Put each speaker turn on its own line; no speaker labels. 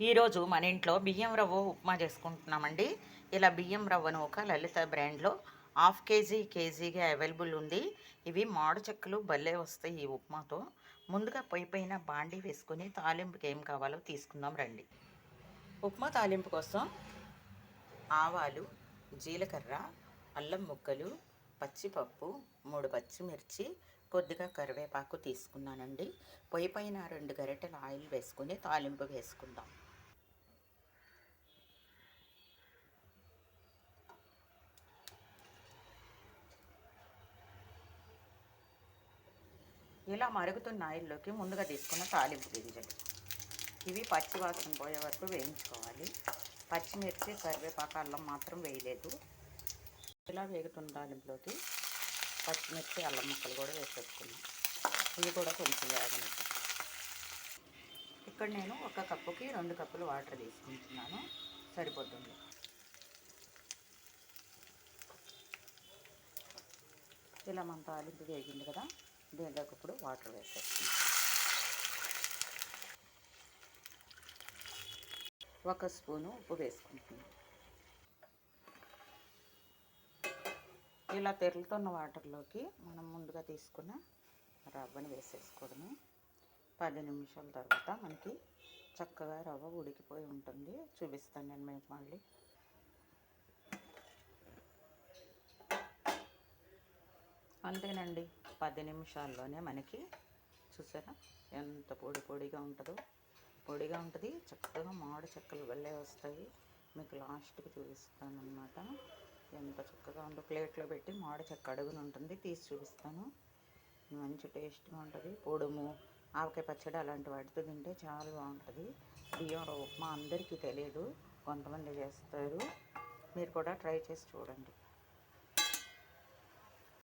ఈరోజు మన ఇంట్లో బియ్యం రవ్వ ఉప్మా చేసుకుంటున్నామండి. ఇలా బియ్యం రవ్వను ఒక లలిత బ్రాండ్లో హాఫ్ కేజీ కేజీగా అవైలబుల్ ఉంది. ఇవి మాడు చెక్కలు భలే వస్తాయి ఈ ఉప్మాతో. ముందుగా పొయ్యి పైన బాండి వేసుకుని తాలింపుకి ఏం కావాలో తీసుకుందాం రండి. ఉప్మా తాలింపు కోసం ఆవాలు జీలకర్ర అల్లం ముక్కలు పచ్చిపప్పు మూడు పచ్చిమిర్చి కొద్దిగా కరివేపాకు తీసుకున్నానండి. పొయ్యి పైన రెండు గరిటెల ఆయిల్ వేసుకుని తాలింపు వేసుకుందాం. ఇలా మరుగుతున్న ఆయిల్లోకి ముందుగా తీసుకున్న తాలింపు గింజలు. ఇవి పచ్చివాసన పోయే వరకు వేయించుకోవాలి. పచ్చిమిర్చి కరివేపాకు అల్లం మాత్రం వేయలేదు. ఇలా వేగుతున్న పచ్చిమిర్చి అల్లం ముక్కలు కూడా వేసేసుకున్నాం. ఇవి కూడా కొంచెం వేగనిద్దాం ఇక్కడ నేను ఒక కప్పుకి రెండు కప్పులు వాటర్ తీసుకుంటున్నాను. సరిపోతుంది. ఇలా మన తాలింపు వేగింది కదా దీనిలోకి ఇప్పుడు వాటర్ వేసేస్తున్నాం ఒక స్పూను ఉప్పు వేసుకుంటున్నాను. ఇలా తెరులుతున్న వాటర్లోకి మనం ముందుగా తీసుకున్న రవ్వని వేసేసుకోవడము. పది నిమిషాల తర్వాత మనకి చక్కగా రవ్వ ఉడికిపోయి ఉంటుంది. చూపిస్తాను నేను మీకు మళ్ళీ. అంతేనండి పది నిమిషాల్లోనే మనకి చూసారా ఎంత పొడి పొడిగా ఉంటుందో. పొడిగా ఉంటుంది చక్కగా మామిడి చెక్కలు వెళ్ళే వస్తాయి. మీకు లాస్ట్కి చూపిస్తాను ఎంత చక్కగా ఉందో ప్లేట్లో పెట్టి మామిడి చెక్క అడుగున ఉంటుంది. తీసి చూపిస్తాను. మంచి టేస్ట్గా ఉంటుంది. పొడుము ఆవకాయ పచ్చడి అలాంటి వాటితో తింటే చాలా బాగుంటుంది. బియ్యం ఉప్మా అందరికీ తెలియదు కొంతమంది చేస్తారు. మీరు కూడా ట్రై చేసి చూడండి.